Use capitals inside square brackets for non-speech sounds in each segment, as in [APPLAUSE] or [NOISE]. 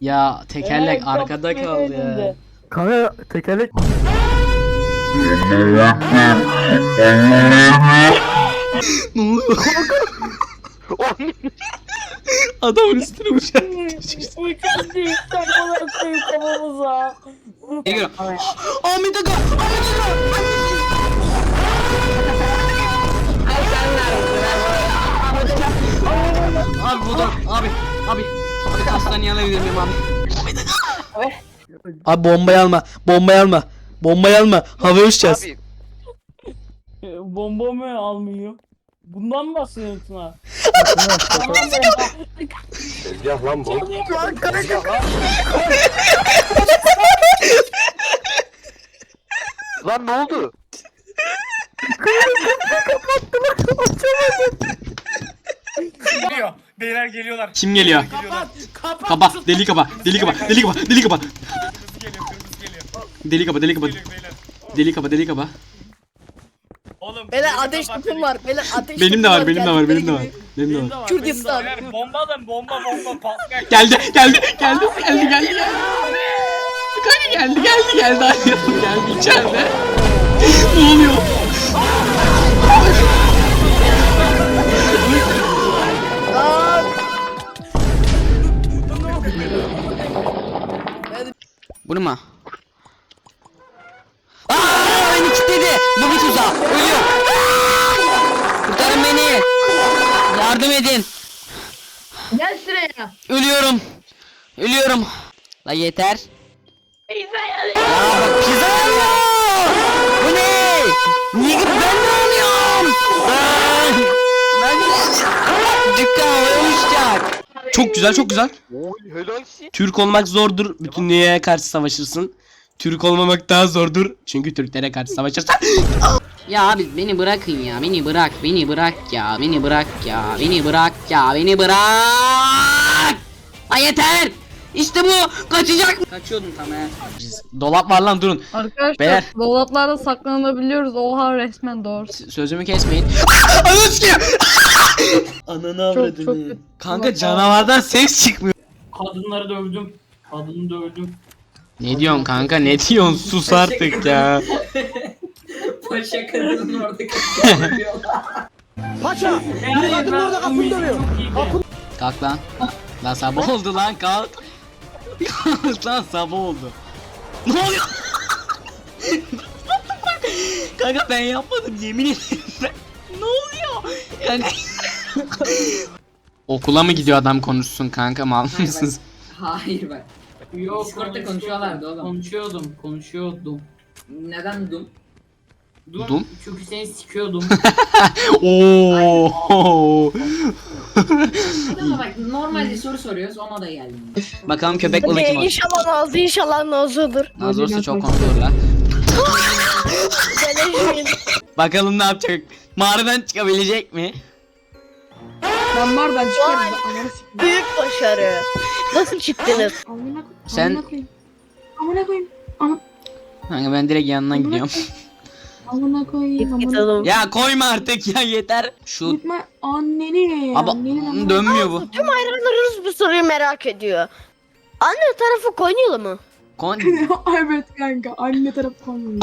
Ya tekerlek Evet, arkada kaldı ya. Kanka tekerlek Ne oluyor? Adamın üstüne uçak. Uçak değil. Takmadan koyup kafamıza. Geliyor. Ahmet Aga! Ahmet Aga! Abi bu da abi abi abi hastaneye alabilir miyim abi? Abi bombayı alma. Bombayı alma. Bombayı alma. Havaya uçacağız. Abi E, Bomba mı almıyor? Bundan mı bahsediyorsun ha? tezgah lan bu. Lan ne oldu? Geliyor. Beyler geliyorlar. Kim geliyor? Kaba, deli kaba, deli kaba, deli kaba, deli kaba. Kırmızı geliyor, kırmızı geliyor. Deli kaba, deli kaba, Geliyor beyler. deli kaba, deli kaba. Oğlum. Beyler ateş kapat dedik. var. Beyler ateş Benim de var, benim de var, benim de var. gibi. Benim de var. Kürdistan. Beyler bomba alın bomba bomba patlak. Geldi, geldi, geldi, geldi, geldi, geldi. Kanka geldi, geldi, geldi, geldi, geldi içeride. ne oluyor? Mu? Aa, beni kilitledi. Bu bir tuzak. Ölüyor. Kurtarın beni. Yardım edin. Gel şuraya. Ölüyorum. Ölüyorum. La yeter. Ya bak pizza yanıyor. Bu ne? Niye ben ne alıyorum? Ben. Ben Dükkan havaya uçacak. Çok güzel çok güzel. Oy. Türk olmak zordur. Bütün dünyaya karşı savaşırsın. Türk olmamak daha zordur. Çünkü Türklere karşı savaşırsın. [GASPS] Ya abi beni bırakın ya. Beni bırak. Beni bırak ya. Beni bırak ya. Beni bırak ya. Beni bırak. Ay yeter. İşte bu. Kaçacak. Kaçıyordum tam ya. Dolap var lan durun. Arkadaşlar Beyler. dolaplarda saklanabiliyoruz. Oha resmen doğru. S- Sözümü kesmeyin. Ananı sikeyim. [LAUGHS] Ananı Çok çok kötü. Kanka canavardan ses çıkmıyor. Kadınları dövdüm. Kadını dövdüm. Ne diyorsun kanka ne diyorsun sus artık ya. [LAUGHS] Paşa kadının orada [LAUGHS] Paşa! Biri kadının orada kapını dövüyor. Kalk lan. Lan sabah oldu lan kalk. Lan sabah oldu. Ne oluyor? kanka ben yapmadım yemin ederim. Ben- ne oluyor? Yani... Okula mı gidiyor adam konuşsun kanka mal mısınız? Hayır bak. Yok, Discord'da konuşuyorlardı oğlum. Konuşuyordum, konuşuyordum. Neden dum? Dur, Dum? Çünkü seni sikiyordum. [LAUGHS] Oo. Ama bak normalde soru soruyoruz ona da geldim. Bakalım köpek balığı kim olacak? inşallah Nazlı inşallah Nazlı'dır. Nazlı olsa çok komik olur la. Geleceğin. Bakalım ne yapacak? Mağaradan çıkabilecek mi? Ben bardan çıkarım. Vay. Ananı sikeyim. Büyük başarı. Nasıl çıktınız? Amına Sen- Amına koyayım. Amına koyayım. Ama Kanka ben direkt yanından gidiyorum. Amına koyayım. Git git Amına oğlum. ya koyma artık ya yeter. Şu Gitme anneni. Aba anneni amına- dönmüyor bu. Tüm hayranlarınız bu soruyu merak ediyor. Anne tarafı Konyalı mı? Kon [LAUGHS] evet kanka anne tarafı koymuyor.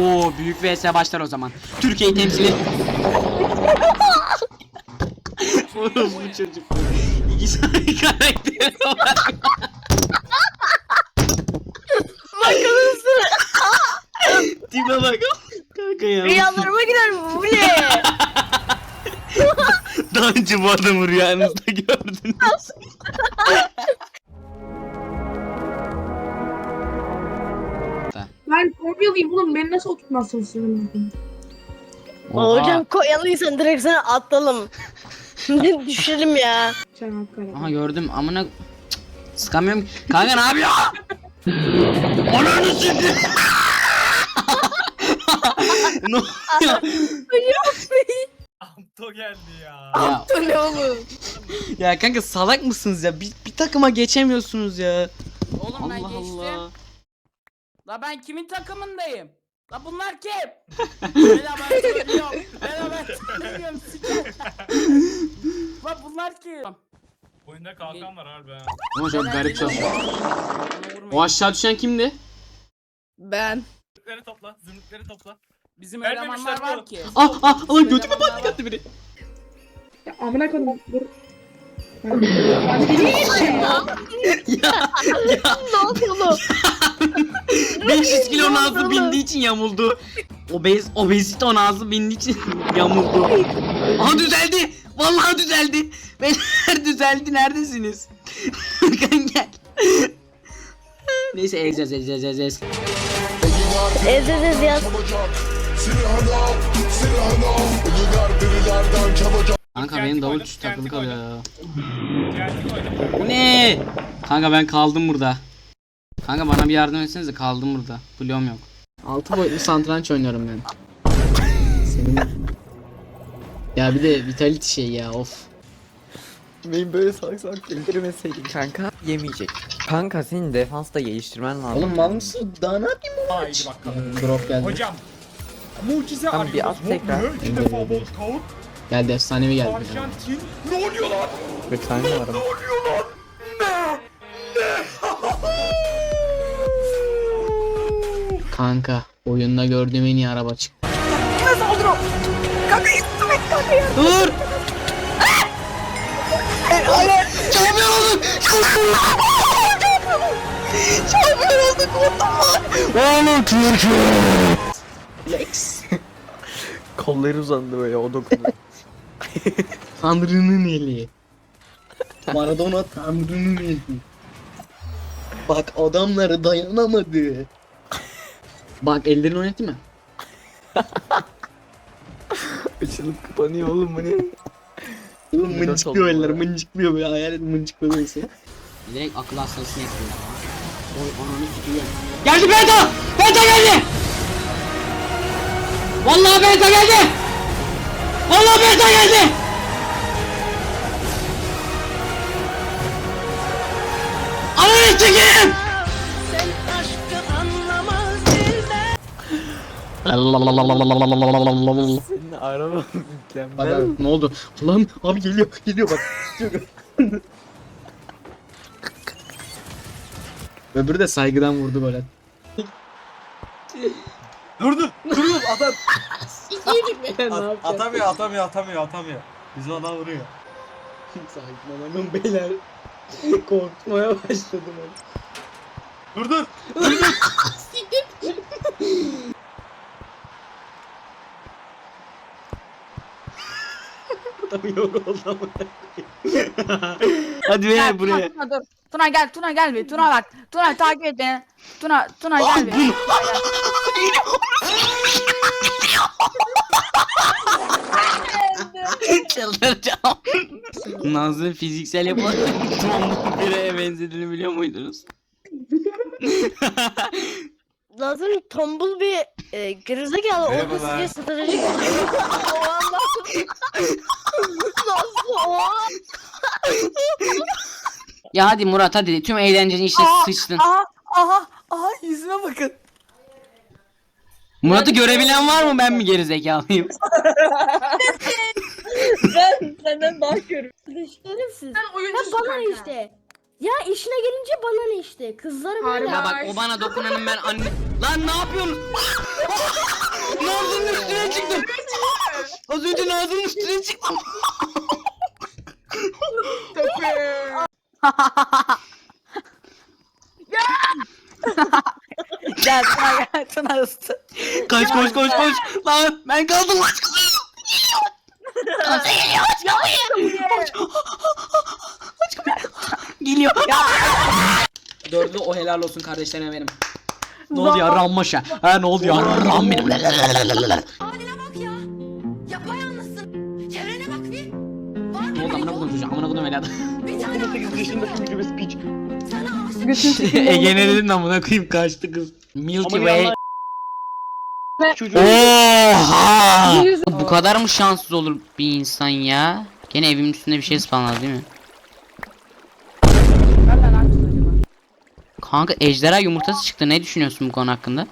Oo büyük vs başlar o zaman. Türkiye'yi temsil et. [LAUGHS] Oğlum bu çocuk. İki tane karakter var. Bakalım Tipe bak. Kanka ya. Rüyalarıma girer bu ne? Daha önce bu adamı rüyanızda gördünüz. Ben Konyalıyım oğlum beni nasıl oturtmazsınız? Hocam Konyalıysan direkt sana atalım. Düşelim ya. Çanakkale. Aha gördüm amına Cık, sıkamıyorum. ki. Kanka ne yapıyor? Ananı sikeyim. [LAUGHS] ne oluyor? To geldi ya. Ya, Ne oğlum? ya kanka salak mısınız ya? Bir, bir takıma geçemiyorsunuz ya. Oğlum ben Allah geçtim. Allah. La ben kimin takımındayım? La bunlar kim? [LAUGHS] Bela ben söylüyorum. Bela ben söylüyorum. Siker. La bunlar kim? Oyunda kalkan var harbi ha. Ama çok garip çalışıyor. O aşağı düşen kimdi? Ben. Zümrütleri topla. Zümrütleri topla. Bizim Vermemişler elemanlar var oğlum. ki. Ah ah lan götüme elemanlar gitti biri. Ya amına koydum. Dur. [LAUGHS] Hadi bileyim ya. Ne oldu oğlum? 500 kilo oğlum? bindiği için yamuldu. Obez, obezite on ağzı bindiği için [LAUGHS] yamuldu. Aha düzeldi. Vallahi düzeldi. Beyler [LAUGHS] düzeldi. Neredesiniz? [LAUGHS] Furkan gel. Neyse ez ez ez ez ez ez. Ez ez ez yaz. Kanka benim davul takılı kalıyor. Bu ne? Kanka ben kaldım burada. Kanka bana bir yardım etsenize kaldım burada. Bloğum yok. Altı boyutlu santranç oynuyorum ben. Senin... Ya bir de vitality şey ya of. Benim böyle salak salak öldürmeseydin kanka yemeyecek. Kanka senin defansta geliştirmen lazım. Oğlum mal mısın? Daha ne yapayım? Haydi bakalım. Drop geldi. Hocam. Mucize Tamam, bir at tekrar. Ne? İki defa Volkaut. Geldi efsanevi geldi. Arjantin. Ne oluyor lan? Bir tane var ama. oluyor lan? Kanka oyunda gördüğüm en iyi araba çıktı. Dur! Şampiyon olduk! Şampiyon olduk! Oğlum Türkiye! Flex. [LAUGHS] Kolları uzandı böyle o dokunuyor. [LAUGHS] Tanrı'nın eli. Maradona Tanrı'nın eli. Bak adamları dayanamadı. Bak ellerini oynatayım mı? [LAUGHS] Açılıp kapanıyor oğlum bu ne? [LAUGHS] Oğlum Neden mıncıklıyor oldu eller ya? mıncıklıyor böyle hayal et mıncıklıyor böyle. Direkt akıl hastasını yapıyor ya. Oy ananı sikiyor. Geldi Beta! Beta geldi! Vallahi Beta geldi! Vallahi Beta geldi! Ananı sikeyim! Senin araba [LAUGHS] mükemmel. Bak, ne oldu? Lan abi geliyor geliyor bak. Öbürü de saygıdan vurdu böyle. Durdu. Durdu adam. ne At- atamıyor atamıyor atamıyor atamıyor. Bizi adam vuruyor. Saygılanın beyler. Korkmaya başladım ben. Adam yoruldu ama. Hadi be buraya. Tuna dur. Tuna gel, Tuna gel bir. Tuna bak. Tuna takip et beni. Tuna, Tuna gel bir. Çıldıracağım. Nazlı fiziksel yapılan Tom'un [LAUGHS] bireye benzediğini biliyor muydunuz? [LAUGHS] Lazım tombul bir e, gerizekalı orada size stratejik o [LAUGHS] anda Nasıl o an? Ya hadi Murat hadi tüm eğlencenin işte sıçtın. Aha, aha, aha yüzüme bakın. Murat'ı görebilen var mı ben mi gerizekalıyım? [LAUGHS] Senden daha görüyorum. Şerefsiz. Sen Ya oyuncusun bana ne kanka. işte. Ya işine gelince bana ne işte. Kızlar böyle. Ya bak o bana dokunanın ben anne... Lan ne yapıyorsun? [LAUGHS] Nazlı'nın üstüne çıktım. Az önce Nazlı'nın üstüne çıktım. Gel Tuna gel, Tuna ıstı. Kaç koş koş koş. Lan ben kaldım kaç koş. Nazlı geliyor aç kapıyı. Aç kapıyı. Geliyor. Dördü o helal olsun kardeşlerime benim. Ne oldu ya rammaşa? Ha ne oldu ya ram benim. Kodum helal. Bir tane 18 yaşındaki gibi speech. Ege ne dedin amına koyayım kaçtı kız. Milky Way. çocuğu. Oha! Yüz- Bu kadar mı şanssız olur bir insan ya? Gene evimin üstünde bir şey spawnladı değil mi? Nereden açtın acaba? Kanka ejderha yumurtası çıktı. Ne düşünüyorsun bu konu hakkında?